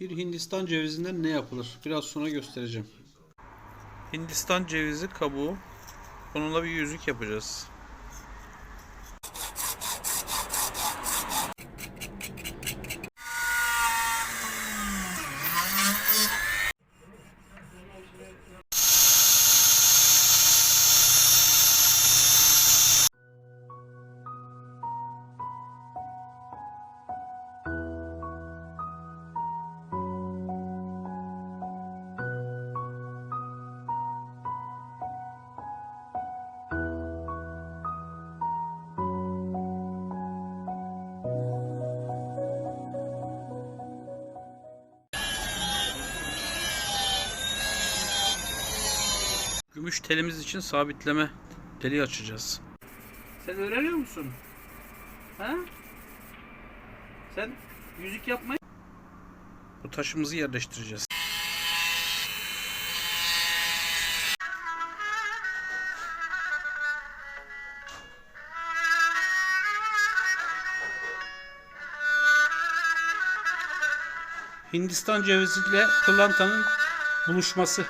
Bir Hindistan cevizinden ne yapılır? Biraz sonra göstereceğim. Hindistan cevizi kabuğu. Onunla bir yüzük yapacağız. Gümüş telimiz için sabitleme teli açacağız. Sen öğreniyor musun? Ha? Sen yüzük yapmayı Bu taşımızı yerleştireceğiz. Hindistan cevizi ile pırlantanın buluşması.